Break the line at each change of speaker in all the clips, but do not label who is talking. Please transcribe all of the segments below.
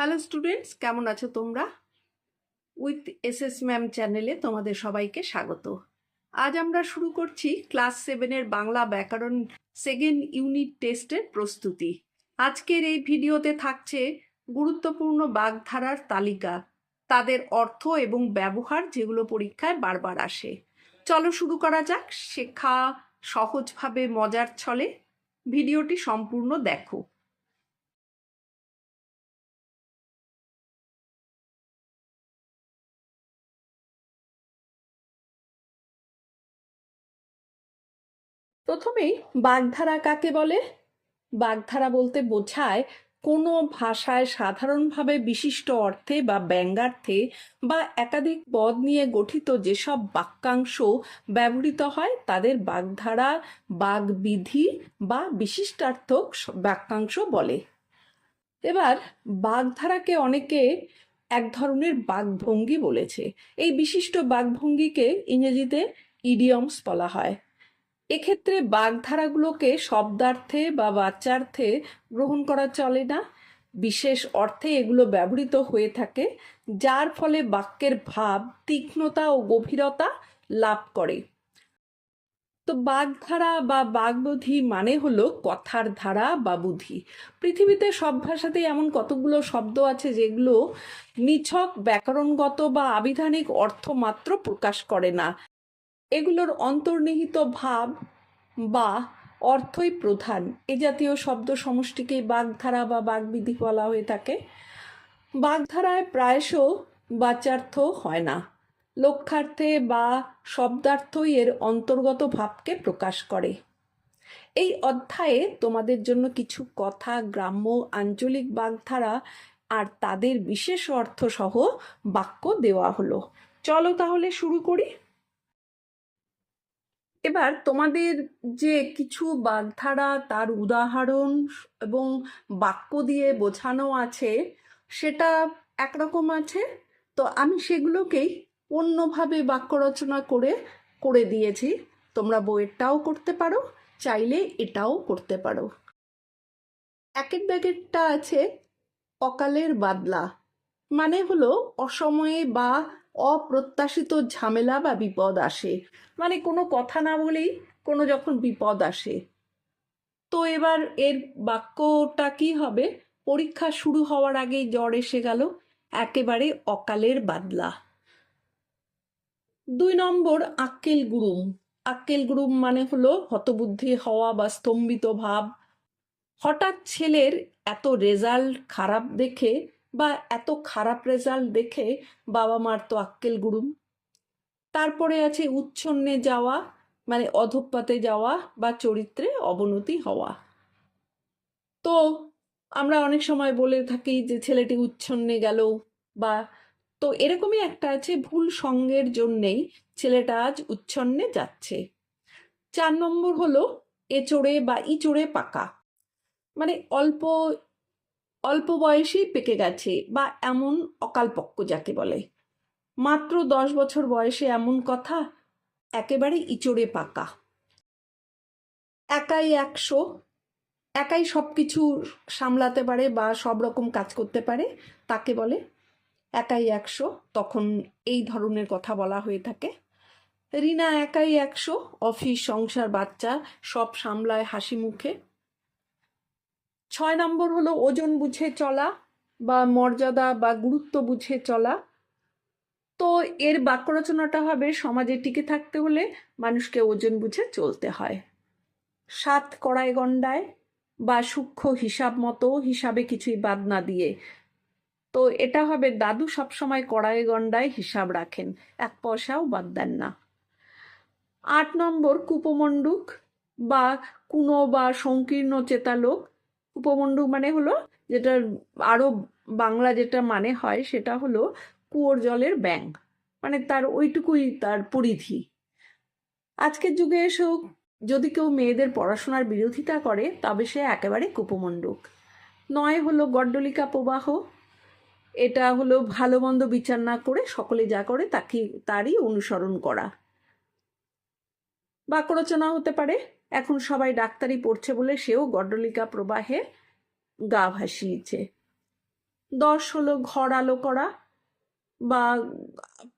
Hello students কেমন আছো তোমরা? উইথ এস এস ম্যাম চ্যানেলে তোমাদের সবাইকে স্বাগত। আজ আমরা শুরু করছি ক্লাস সেভেনের বাংলা ব্যাকরণ সেকেন্ড ইউনিট টেস্টের প্রস্তুতি। আজকের এই ভিডিওতে থাকছে গুরুত্বপূর্ণ বাগধারার তালিকা, তাদের অর্থ এবং ব্যবহার যেগুলো পরীক্ষায় বারবার আসে। চলো শুরু করা যাক। শেখা, সহজভাবে মজার ছলে। ভিডিওটি সম্পূর্ণ দেখো। প্রথমেই বাগধারা কাকে বলে? বাগধারা বলতে বোঝায় কোনো ভাষায় সাধারণভাবে বিশিষ্ট অর্থে বা ব্যঙ্গার্থে বা একাধিক পদ নিয়ে গঠিত যেসব বাক্যাংশ ব্যবহৃত হয়, তাদের বাগধারা, বাগবিধি বা বিশিষ্টার্থক বাক্যাংশ বলে। এবার বাগধারাকে অনেকে এক ধরনের বাগভঙ্গি বলেছে। এই বিশিষ্ট বাগভঙ্গিকে ইংরেজিতে ইডিয়মস বলা হয়। এক্ষেত্রে বাগধারাগুলোকে শব্দার্থে বা বাচ্যার্থে গ্রহণ করা চলে না। বিশেষ অর্থে এগুলো ব্যবহৃত হয়ে থাকে, যার ফলে বাক্যের ভাব, তীক্ষ্ণতা ও গভীরতা লাভ করে। তো বাগধারা বা বাগবধি মানে হলো কথার ধারা বা বুদ্ধি পৃথিবীতে সব ভাষাতেই এমন কতগুলো শব্দ আছে যেগুলো নিছক, ব্যাকরণগত বা আবিধানিক অর্থ মাত্র প্রকাশ করে না। এগুলোর অন্তর্নিহিত ভাব বা অর্থই প্রধান। এ জাতীয় শব্দ সমষ্টিকেই বাগধারা বা বাগবিধি বলা হয়ে থাকে। বাগধারায় প্রায়শ বাচার্থ হয় না। লক্ষ্যার্থে বা শব্দার্থই এর অন্তর্গত ভাবকে প্রকাশ করে। এই অধ্যায়ে তোমাদের জন্য কিছু কথা, গ্রাম্য, আঞ্চলিক বাগধারা আর তাদের বিশেষ অর্থ সহ বাক্য দেওয়া হলো। চলো তাহলে শুরু করি। এবার তোমাদের যে কিছু বাগধারা তার উদাহরণ এবং বাক্য দিয়ে বোঝানো আছে, সেটা একরকম আছে। তো আমি সেগুলোকেই অন্যভাবে বাক্য রচনা করে করে দিয়েছি। তোমরা বইয়েরটাও করতে পারো, চাইলে এটাও করতে পারো। একের ব্যাগেরটা আছে, অকালের বাদলা। মানে হলো অসময়ে বা অপ্রত্যাশিত ঝামেলা বা বিপদ আসে। মানে কোনো কথা না বলেই কোনো যখন বিপদ আসে। তো এবার এর বাক্যটা কি হবে? পরীক্ষা শুরু হওয়ার আগেই জ্বর এসে গেল, একেবারে অকালের বাদলা। দুই নম্বর, আক্কেল গুরুম। আক্কেল গুরুম মানে হলো হতবুদ্ধি হওয়া বা স্তম্ভিত ভাব। হঠাৎ ছেলের এত রেজাল্ট খারাপ দেখে বা এত খারাপ রেজাল্ট দেখে বাবা মার তো আক্কেল গুরুম। তারপরে আছে উচ্ছন্নে যাওয়া মানে অধঃপাতে যাওয়া বা চরিত্রে অবনতি হওয়া। তো আমরা অনেক সময় বলে থাকি যে ছেলেটি উচ্ছন্নে গেল বা তো এরকমই একটা আছে ভুল সঙ্গের জন্যেই ছেলেটা আজ উচ্ছন্নে যাচ্ছে। চার নম্বর হলো এচড়ে বা ইচড়ে পাকা। মানে অল্প অল্প বয়সেই পেকে গেছে বা এমন অকালপক্ক যাকে বলে। মাত্র দশ বছর বয়সে এমন কথা একেবারে ইচড়ে পাকা। একাই একশো, একাই সব কিছু সামলাতে পারে বা সব রকম কাজ করতে পারে, তাকে বলে একাই একশো, তখন এই ধরনের কথা বলা হয়ে থাকে। রিনা একাই একশো, অফিস, সংসার, বাচ্চা সব সামলায় হাসি মুখে। ছয় নম্বর হলো ওজন বুঝে চলা বা মর্যাদা বা গুরুত্ব বুঝে চলা। তো এর বাক্য রচনাটা হবে সমাজে টিকে থাকতে হলে মানুষকে ওজন বুঝে চলতে হয়। সাত কড়াই গন্ডায় বা সূক্ষ্ম হিসাব মতো হিসাবে কিছুই বাদ না দিয়ে। তো এটা হবে দাদু সবসময় কড়াই গন্ডায় হিসাব রাখেন, এক পয়সাও বাদ দেন না। আট নম্বর কুপমণ্ডুক বা কুনো বা সংকীর্ণ চেতা লোক উপমণ্ডুক মানে হলো যেটা আরও বাংলা যেটা মানে হয় সেটা হলো কুয়োর জলের ব্যাং মানে তার ওইটুকুই তার পরিধি। আজকের যুগে এসেও যদি কেউ মেয়েদের পড়াশোনার বিরোধিতা করে, তবে সে একেবারে কুপমণ্ডুক নয় হলো গড্ডলিকা প্রবাহ, এটা হলো ভালো মন্দ বিচার না করে সকলে যা করে তাকে, তারই অনুসরণ করা। বাক্য রচনা হতে পারে। এখন সবাই ডাক্তারি পড়ছে বলে সেও গড্ডলিকা প্রবাহে গা ভাসিয়েছে। দশ হলো ঘর আলো করা বা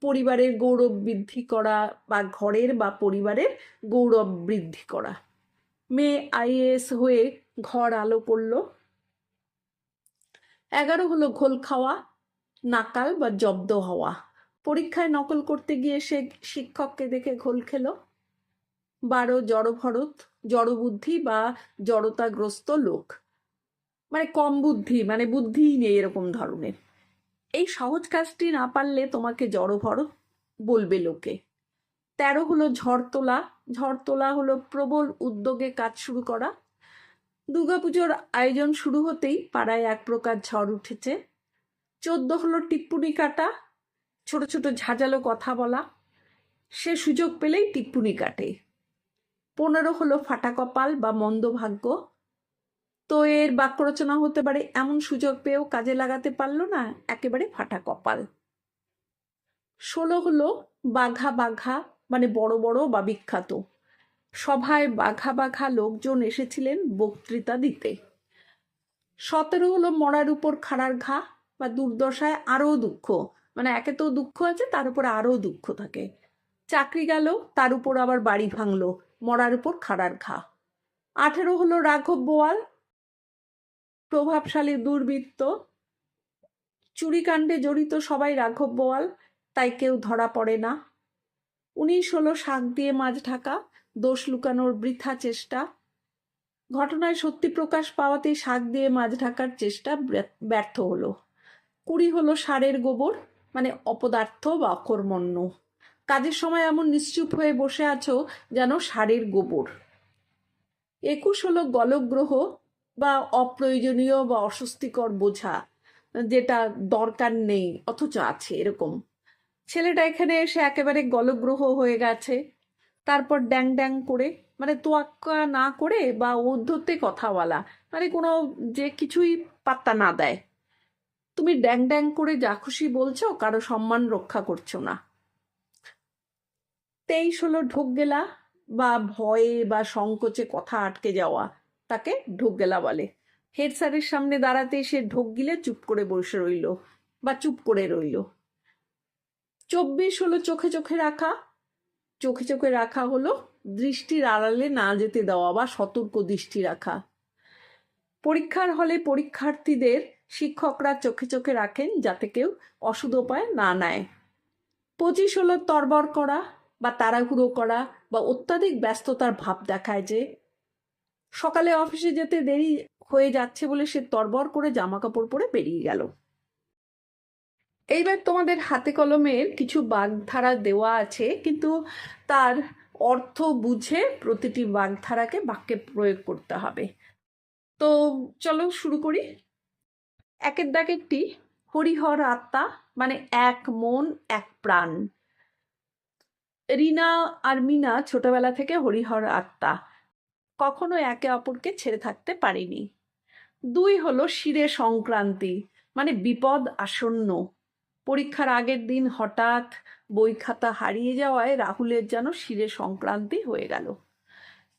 পরিবারের গৌরব বৃদ্ধি করা বা ঘরের বা পরিবারের গৌরব বৃদ্ধি করা। মেয়ে আইএএস হয়ে ঘর আলো করল। এগারো হলো ঘোল খাওয়া, নাকাল বা জব্দ হওয়া। পরীক্ষায় নকল করতে গিয়ে সে শিক্ষককে দেখে ঘোল খেলো। বারো জড়ভরত জড়বুদ্ধি বা জড়তাগ্রস্ত লোক। মানে কম বুদ্ধি মানে বুদ্ধিই নেই এরকম ধরনের। এই সহজ কাজটি না পারলে তোমাকে জড়ভরত বলবে লোকে। তেরো হলো ঝড় তোলা ঝড় তোলা হলো প্রবল উদ্যোগে কাজ শুরু করা। দুর্গাপুজোর আয়োজন শুরু হতেই পাড়ায় এক প্রকার ঝড় উঠেছে। চোদ্দ হলো টিপ্পুনি কাটা, ছোট ছোট ঝাঁঝালো কথা বলা। সে সুযোগ পেলেই টিপ্পুনি কাটে। পনেরো হলো ফাটা কপাল বা মন্দ ভাগ্য। তো এর বাক্য রচনা হতে পারে, এমন সুযোগ পেয়েও কাজে লাগাতে পারল না, একেবারে ফাটা কপাল। ষোলো হলো, বাঘা বাঘা মানে বড় বড় বা বিখ্যাত। সভায় বাঘা বাঘা লোকজন এসেছিলেন বক্তৃতা দিতে। সতেরো হলো, মরার উপর খাড়ার ঘা বা দুর্দশায় আরও দুঃখ মানে একে তো দুঃখ আছে, তার উপর আরও দুঃখ থাকে। চাকরি গেল, তার উপর আবার বাড়ি ভাঙলো। মরার উপর খাড়ার ঘা। আঠেরো হলো রাঘব বোয়াল, প্রভাবশালী দুর্বৃত্ত। চুরিকাণ্ডে জড়িত সবাই রাঘব বোয়াল, তাই কেউ ধরা পড়ে না। উনিশ হলো শাক দিয়ে মাছ ঢাকা, দোষ লুকানোর বৃথা চেষ্টা। ঘটনায় সত্যি প্রকাশ পাওয়াতেই শাক দিয়ে মাছ ঢাকার চেষ্টা ব্য- ব্যর্থ হলো। কুড়ি হলো সারের গোবর মানে অপদার্থ বা অকর্মণ্য। কাজের সময় এমন নিশ্চুপ হয়ে বসে আছো যেন সারের গোবর। একুশ হলো গলগ্রহ বা অপ্রয়োজনীয় বা অস্বস্তিকর বোঝা, যেটা দরকার নেই, অথচ আছে এরকম। ছেলেটা এখানে এসে একেবারে গলগ্রহ হয়ে গেছে। তারপর ড্যাং ড্যাং করে মানে তোয়াক্কা না করে বা ঊর্ধ্বতে কথা বলা মানে কোনো যে কিছুই পাত্তা না দেয়। তুমি ড্যাং ড্যাং করে যা খুশি বলছো, কারও সম্মান রক্ষা করছ না। তেইশ হলো ঢোক গেলা বা ভয়ে বা সংকোচে কথা আটকে যাওয়া, তাকে ঢোক গেলা বলে। হেড স্যারের সামনে দাঁড়াতে সে ঢোক গিলে চুপ করে বসে রইল বা চুপ করে রইল। চব্বিশ হলো চোখে চোখে রাখা, চোখে চোখে রাখা হলো দৃষ্টির আড়ালে না যেতে দেওয়া বা সতর্ক দৃষ্টি রাখা। পরীক্ষার হলে পরীক্ষার্থীদের শিক্ষকরা চোখে চোখে রাখেন যাতে কেউ অসুদোপায় না নেয়। পঁচিশ হলো তরবর করা বা তাড়াহুড়ো করা বা অত্যাধিক ব্যস্ততার ভাব দেখায় যে সকালে অফিসে যেতে দেরি হয়ে যাচ্ছে বলে সে তরবর করে জামা কাপড় পরে বেরিয়ে গেল। এইবার তোমাদের হাতে কলমের কিছু বাগধারা দেওয়া আছে, কিন্তু তার অর্থ বুঝে প্রতিটি বাগধারাকে বাক্যে প্রয়োগ করতে হবে। তো চলো শুরু করি। একের দাগ একটি, হরিহর আত্মা মানে এক মন, এক প্রাণ। রিনা আর মিনা ছোটবেলা থেকে হরিহর আত্মা। কখনো একে অপরকে ছেড়ে থাকতে পারেনি। দুই হলো শিরে সংক্রান্তি মানে বিপদ আসন্ন। পরীক্ষার আগের দিন হঠাৎ বই খাতা হারিয়ে যাওয়ায় রাহুলের যেন শিরে সংক্রান্তি হয়ে গেল।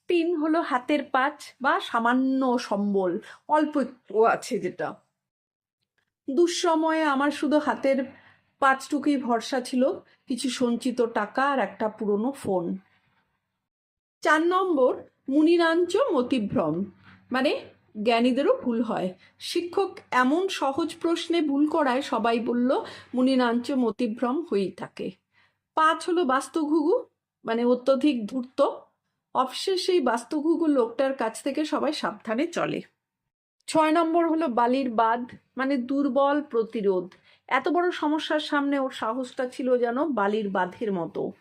তিন হলো হাতের পাঁচ বা সামান্য সম্বল, অল্প একটু আছে যেটা। দুঃসময়ে আমার শুধু হাতের পাঁচটুকুই ভরসা ছিল, কিছু সঞ্চিত টাকা আর একটা পুরনো ফোন চার নম্বর, মুনিরাঞ্চ মতিভ্রম। মানে জ্ঞানীদেরও ভুল হয়। শিক্ষক এমন সহজ প্রশ্নে ভুল করায় সবাই বলল, মুনিরাঞ্চ মতিভ্রম হয়েই থাকে। পাঁচ হলো বাস্তুঘুঘু মানে অত্যধিক ধূর্ত। অফিসের সেই বাস্তুঘুঘু লোকটার কাছ থেকে সবাই সাবধানে চলে। ছয় নম্বর হলো বালির বাঁধ মানে দুর্বল প্রতিরোধ। এত বড় সমস্যার সামনে ওর সাহসটা ছিল যেন বালির বাঁধের মতো।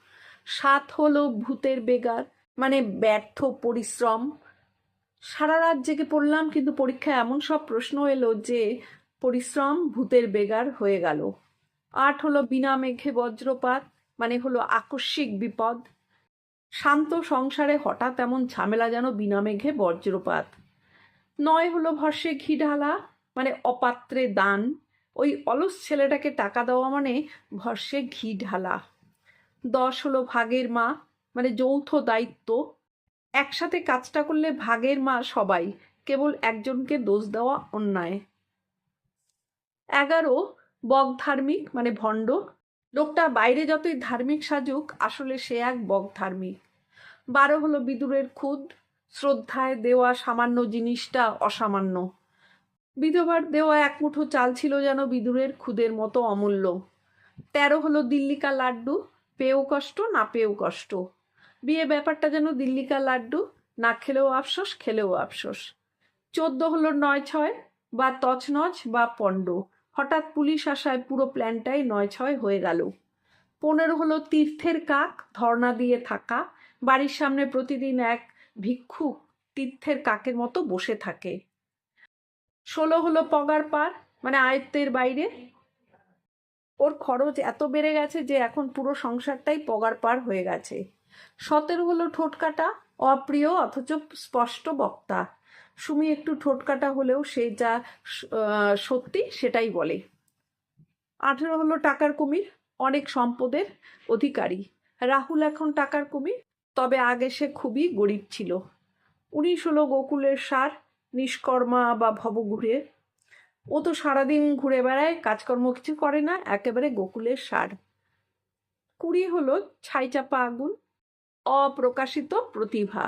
সাত হলো ভূতের বেগার মানে ব্যর্থ পরিশ্রম। সারা রাত জেগে পড়লাম, কিন্তু পরীক্ষায় এমন সব প্রশ্ন এলো যে পরিশ্রম ভূতের বেগার হয়ে গেল। আট হলো বিনা মেঘে বজ্রপাত মানে হলো আকস্মিক বিপদ। শান্ত সংসারে হঠাৎ এমন ঝামেলা যেন বিনা মেঘে বজ্রপাত। নয় হলো ভর্ষে ঘি ঢালা মানে অপাত্রে দান। ওই অলস ছেলেটাকে টাকা দেওয়া মানে ভরসে ঘি ঢালা। দশ হলো ভাগের মা মানে যৌথ দায়িত্ব। একসাথে কাজটা করলে ভাগের মা সবাই, কেবল একজনকে দোষ দেওয়া অন্যায়। এগারো, বক ধার্মিক মানে ভণ্ড। লোকটা বাইরে যতই ধার্মিক সাজুক, আসলে সে এক বক ধার্মিক। বারো হলো বিদুরের খুদ। শ্রদ্ধায় দেওয়া সামান্য জিনিসটা অসামান্য। বিধবার দেওয়া এক মুঠো চাল ছিল যেন বিদুরের খুদের মতো অমূল্য। তেরো হলো দিল্লিকা লাড্ডু, পেয়েও কষ্ট, না পেয়েও কষ্ট। বিয়ে ব্যাপারটা যেন দিল্লিকা লাড্ডু, না খেলেও আফসোস খেলেও আফসোস। চোদ্দ হলো নয় ছয় বা তছনছ বা পণ্ড। হঠাৎ পুলিশ আসায় পুরো প্ল্যানটাই নয় ছয় হয়ে গেল। পনেরো হলো তীর্থের কাক, ধর্ণা দিয়ে থাকা। বাড়ির সামনে প্রতিদিন এক ভিক্ষুক তীর্থের কাকের মতো বসে থাকে। ষোলো হলো পগার পার মানে আয়ত্তের বাইরে। ওর খরচ এত বেড়ে গেছে যে এখন পুরো সংসারটাই পগার পার হয়ে গেছে। সতেরো হলো ঠোঁটকাটা অপ্রিয় অথচ স্পষ্ট বক্তা। সুমি একটু ঠোঁটকাটা হলেও সে যা সত্যি সেটাই বলে। আঠেরো হলো টাকার কুমির, অনেক সম্পদের অধিকারী। রাহুল এখন টাকার কুমির, তবে আগে সে খুবই গরিব ছিল। উনিশ হলো গোকুলের সার নিষ্কর্মা বা ভবঘুরে ও তো সারাদিন ঘুরে বেড়ায়, কাজকর্ম কিছু করে না, একেবারে গোকুলের সার। কুড়ি হলো ছাইচাপা আগুন। অপ্রকাশিত প্রতিভা।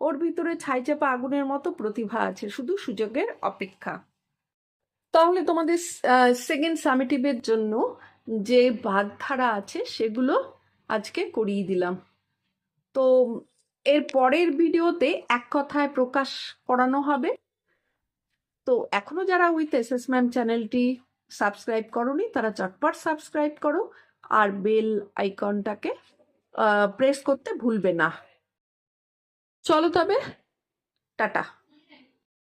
ওর ভিতরে ছাইচাপা আগুনের মতো প্রতিভা আছে, শুধু সুযোগের অপেক্ষা। তাহলে তোমাদের সেকেন্ড সামিটিভের জন্য যে বাগধারা আছে, সেগুলো আজকে করিয়ে দিলাম। তো এর পরের ভিডিওতে এক কথায় প্রকাশ করানো হবে। তো এখনও যারা উইথ এস এস ম্যাম চ্যানেলটি সাবস্ক্রাইব করনি, তারা চটপট সাবস্ক্রাইব করো আর বেল আইকনটাকে প্রেস করতে ভুলবে না। চলো তবে, টাটা।